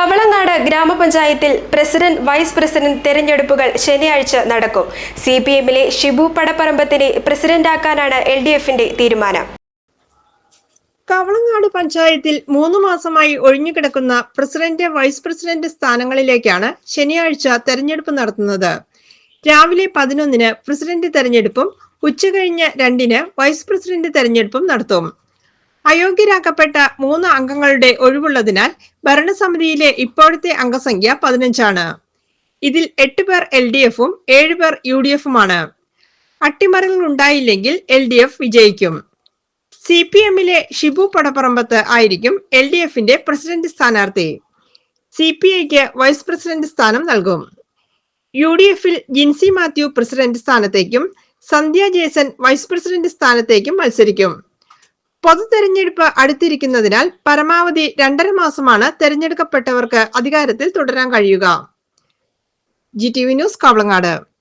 കവളനാട് ഗ്രാമപഞ്ചായത്തിൽ president vice president തെരഞ്ഞെടുപ്പുകൾ ശനിയാഴ്ച നടക്കും. സി പി എമ്മിലെ ഷിബു പടപ്പറമ്പത്തിനെ പ്രസിഡന്റാക്കാനാണ് എൽ ഡി എഫിന്റെ തീരുമാനം. കവളങ്ങാട് പഞ്ചായത്തിൽ മൂന്ന് മാസമായി ഒഴിഞ്ഞുകിടക്കുന്ന പ്രസിഡന്റ് വൈസ് പ്രസിഡന്റ് സ്ഥാനങ്ങളിലേക്കാണ് ശനിയാഴ്ച തെരഞ്ഞെടുപ്പ് നടത്തുന്നത്. രാവിലെ പതിനൊന്നിന് പ്രസിഡന്റ് തെരഞ്ഞെടുപ്പും ഉച്ചകഴിഞ്ഞ് രണ്ടിന് വൈസ് പ്രസിഡന്റ് തെരഞ്ഞെടുപ്പും നടത്തും. അയോഗ്യരാക്കപ്പെട്ട മൂന്ന് അംഗങ്ങളുടെ ഒഴിവുള്ളതിനാൽ ഭരണസമിതിയിലെ ഇപ്പോഴത്തെ അംഗസംഖ്യ പതിനഞ്ചാണ്. ഇതിൽ എട്ട് പേർ എൽ ഡി എഫും ഏഴ് പേർ യു ഡി എഫുമാണ്. അട്ടിമറികൾ ഉണ്ടായില്ലെങ്കിൽ എൽ ഡി എഫ് വിജയിക്കും. സി പി എമ്മിലെ ഷിബു പടപ്പറമ്പത്ത് ആയിരിക്കും എൽ ഡി എഫിന്റെ പ്രസിഡന്റ് സ്ഥാനാർത്ഥി. സി പി ഐക്ക് വൈസ് പ്രസിഡന്റ് സ്ഥാനം നൽകും. യു ഡി എഫിൽ ജിൻസി മാത്യു പ്രസിഡന്റ് സ്ഥാനത്തേക്കും സന്ധ്യ ജേസൻ വൈസ് പ്രസിഡന്റ് സ്ഥാനത്തേക്കും മത്സരിക്കും. പൊതു തെരഞ്ഞെടുപ്പ് അടുത്തിരിക്കുന്നതിനാൽ പരമാവധി രണ്ടര മാസമാണ് തെരഞ്ഞെടുക്കപ്പെട്ടവർക്ക് അധികാരത്തിൽ തുടരാൻ കഴിയുക. G T V news Kavalangad.